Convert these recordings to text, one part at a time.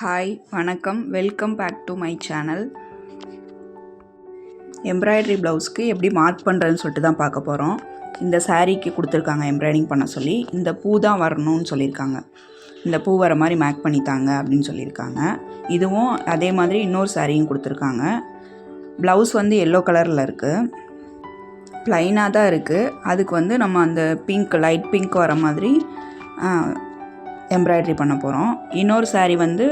Hi வணக்கம். Welcome back to my channel embroidery ப்ளவுஸ்க்கு எப்படி mark பண்ணுறதுன்னு சொல்லிட்டு தான் பார்க்க போகிறோம் இந்த சாரீக்கு கொடுத்துருக்காங்க எம்ப்ராய்டிங் பண்ண சொல்லி. இந்த பூ தான் வரணும்னு சொல்லியிருக்காங்க. இந்த பூ வர மாதிரி மேக் பண்ணித்தாங்க அப்படின்னு சொல்லியிருக்காங்க. இதுவும் அதே மாதிரி இன்னொரு சாரியும் கொடுத்துருக்காங்க. ப்ளவுஸ் வந்து எல்லோ கலரில் இருக்குது ப்ளைனாக தான் இருக்குது அதுக்கு வந்து நம்ம அந்த பிங்க் லைட் பிங்க் வர மாதிரி எம்ப்ராய்ட்ரி பண்ண போகிறோம் இன்னொரு சாரீ வந்து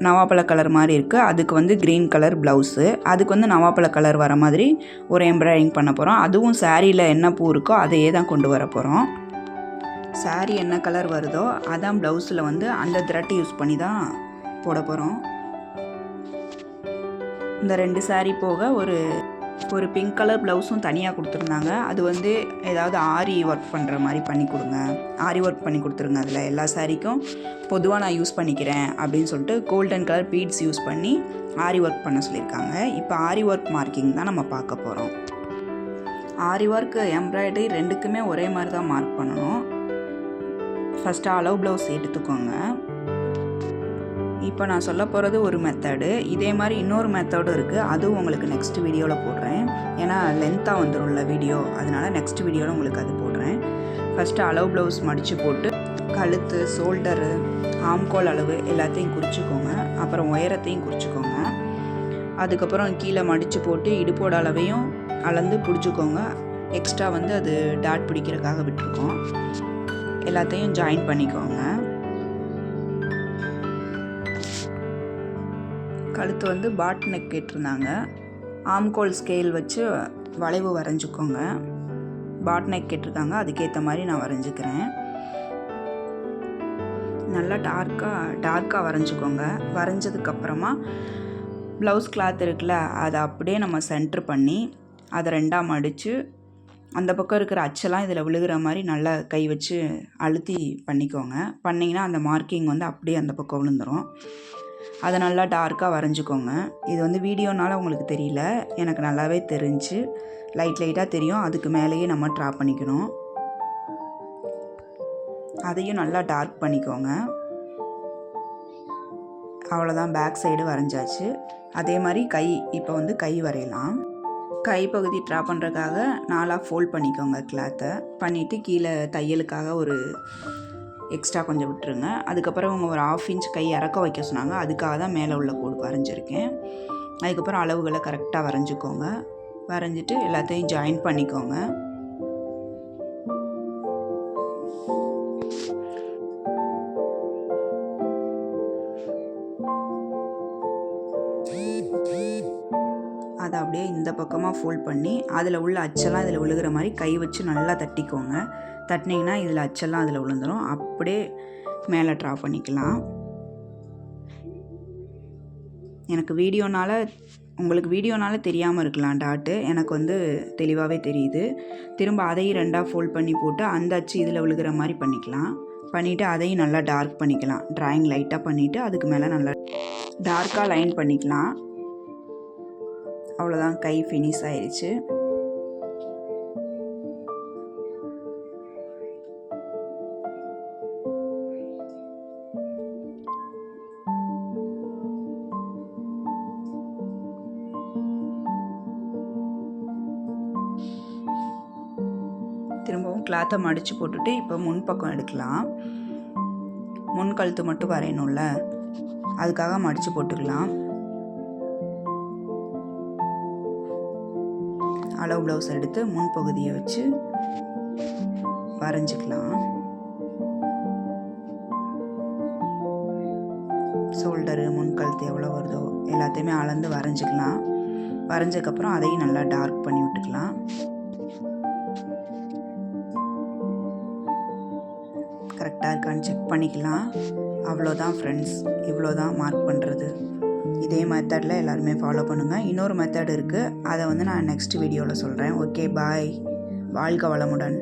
நவாப்பழ கலர் மாதிரி இருக்குது அதுக்கு வந்து க்ரீன் கலர் ப்ளவுஸு அதுக்கு வந்து நவாப்பழ கலர் வர மாதிரி ஒரு எம்ப்ராய்டிங் பண்ண போகிறோம் அதுவும் சாரியில் என்ன பூ இருக்கோ அதையே தான் கொண்டு வர போகிறோம் saree என்ன கலர் வருதோ அதான் ப்ளவுஸில் வந்து அந்த த்ரெட் யூஸ் பண்ணி தான் போட போகிறோம் இந்த ரெண்டு சாரீ போக ஒரு ஒரு பிங்க் கலர் ப்ளவுஸும் தனியாக கொடுத்துருந்தாங்க. அது வந்து ஏதாவது ஆரி ஒர்க் பண்ணுற மாதிரி பண்ணி கொடுங்க. ஆரி ஒர்க் பண்ணி கொடுத்துருங்க அதில் எல்லா சாரீக்கும் பொதுவாக நான் யூஸ் பண்ணிக்கிறேன் அப்படின்னு சொல்லிட்டு கோல்டன் கலர் பீட்ஸ் யூஸ் பண்ணி ஆரி ஒர்க் பண்ண சொல்லியிருக்காங்க. இப்போ ஆரி ஒர்க் மார்க்கிங் தான் நம்ம பார்க்க போகிறோம் ஆரி ஒர்க் எம்ப்ராய்டரி ரெண்டுக்குமே ஒரே மாதிரி தான் மார்க் பண்ணணும். ஃபஸ்ட்டு அளவு ப்ளவுஸ் எடுத்துக்கோங்க. இப்போ நான் சொல்ல போகிறது ஒரு மெத்தடு இதே மாதிரி இன்னொரு மெத்தடும் இருக்குது அதுவும் உங்களுக்கு நெக்ஸ்ட் வீடியோவில் போடுறேன். ஏன்னா லென்த்தாக வந்துடும்ல வீடியோ அதனால நெக்ஸ்ட் வீடியோவில் உங்களுக்கு அது போடுறேன். ஃபஸ்ட்டு அளவு ப்ளவுஸ் மடித்து போட்டு கழுத்து ஷோல்டரு ஆம்கோல் அளவு எல்லாத்தையும் குறிச்சிக்கோங்க. அப்புறம் உயரத்தையும் குறிச்சிக்கோங்க. அதுக்கப்புறம் கீழே மடித்து போட்டு இடுப்போட அளவையும் அளந்து பிடிச்சிக்கோங்க. எக்ஸ்ட்ரா வந்து அது டாட் பிடிக்கிறதுக்காக விட்டுருக்கோம். எல்லாத்தையும் ஜாயின் பண்ணிக்கோங்க. கழுத்து வந்து பாட் நெக் கேட்டிருந்தாங்க. ஆம்கோல் ஸ்கேல் வச்சு வளைவு வரைஞ்சிக்கோங்க. பாட் நெக் கேட்டிருக்காங்க. அதுக்கேற்ற மாதிரி நான் வரைஞ்சிக்கிறேன். நல்லா டார்க்காக டார்க்காக வரைஞ்சிக்கோங்க. வரைஞ்சதுக்கப்புறமா ப்ளவுஸ் கிளாத் இருக்குல்ல அதை அப்படியே நம்ம சென்ட்ரு பண்ணி அதை ரெண்டாக மடித்து அந்த பக்கம் இருக்கிற அச்செல்லாம் இதில் விழுகிற மாதிரி நல்லா கை வச்சு அழுத்தி பண்ணிக்கோங்க. பண்ணிங்கன்னா அந்த மார்க்கிங் வந்து அப்படியே அந்த பக்கம் விழுந்துடும் அதை நல்லா டார்க்காக வரைஞ்சிக்கோங்க. இது வந்து வீடியோனால உங்களுக்கு தெரியல. எனக்கு நல்லாவே தெரிஞ்சு லைட் லைட்டாக தெரியும். அதுக்கு மேலேயே நம்ம ட்ரா பண்ணிக்கணும். அதையும் நல்லா டார்க் பண்ணிக்கோங்க. அவ்வளோதான் பேக் சைடு வரைஞ்சாச்சு. அதே மாதிரி கை இப்போ வந்து கை வரையலாம். கை பகுதி ட்ரா பண்ணுறதுக்காக நாலாக ஃபோல்ட் பண்ணிக்கோங்க கிளாத்தை பண்ணிவிட்டு கீழே தையலுக்காக ஒரு எக்ஸ்ட்ரா கொஞ்சம் விட்டுருங்க. அதுக்கப்புறம் அவங்க ஒரு ஆஃப் இன்ச் கை இறக்க வைக்க சொன்னாங்க. அதுக்காக தான் மேலே உள்ள கோடு வரைஞ்சிருக்கேன். அதுக்கப்புறம் அளவுகளை கரெக்டாக வரைஞ்சிக்கோங்க. வரைஞ்சிட்டு எல்லாத்தையும் ஜாயின் பண்ணிக்கோங்க. அப்படியே இந்த பக்கமாக ஃபோல்ட் பண்ணி அதில் உள்ள அச்செல்லாம் இதில் விழுகிற மாதிரி கை வச்சு நல்லா தட்டிக்கோங்க. தட்டினீங்கன்னா இதில் அச்செல்லாம் அதில் விழுந்துடும் அப்படியே மேலே ட்ரா பண்ணிக்கலாம். எனக்கு வீடியோனால் உங்களுக்கு வீடியோனால தெரியாமல் இருக்கலாம் டாட்டு. எனக்கு வந்து தெளிவாகவே தெரியுது. திரும்ப அதையும் ரெண்டாக ஃபோல்ட் பண்ணி போட்டு அந்த அச்சு இதில் விழுகிற மாதிரி பண்ணிக்கலாம். பண்ணிவிட்டு அதையும் நல்லா டார்க் பண்ணிக்கலாம். ட்ராயிங் லைட்டாக பண்ணிவிட்டு அதுக்கு மேலே நல்லா டார்க்காக லைன் பண்ணிக்கலாம். அவ்வளோதான் கை ஃபினிஷ் ஆயிடுச்சு. திரும்பவும் கிளாத்தை மடித்து போட்டுட்டு இப்போ முன் பக்கம் எடுக்கலாம். முன் கழுத்து மட்டும் வரையணும்ல. அதுக்காக மடித்து போட்டுக்கலாம். அளவு ப்ளவுஸ் எடுத்து முன்பகுதியை வச்சு வரைஞ்சிக்கலாம். ஷோல்டரு முன் கழுத்து எவ்வளோ வருதோ எல்லாத்தையுமே அளந்து வரைஞ்சிக்கலாம். வரைஞ்சதுக்கப்புறம் அதையும் நல்லா டார்க் பண்ணி விட்டுக்கலாம். கரெக்டாக இருக்கான்னு செக் பண்ணிக்கலாம். அவ்வளோதான் ஃப்ரெண்ட்ஸ் இவ்வளோ தான் மார்க் பண்ணுறது இதே மெத்தடில் எல்லாருமே ஃபாலோ பண்ணுங்கள் இன்னொரு மெத்தட் இருக்குது அதை வந்து நான் நெக்ஸ்ட் வீடியோவில் சொல்கிறேன் ஓகே பாய் வாழ்க வளமுடன்.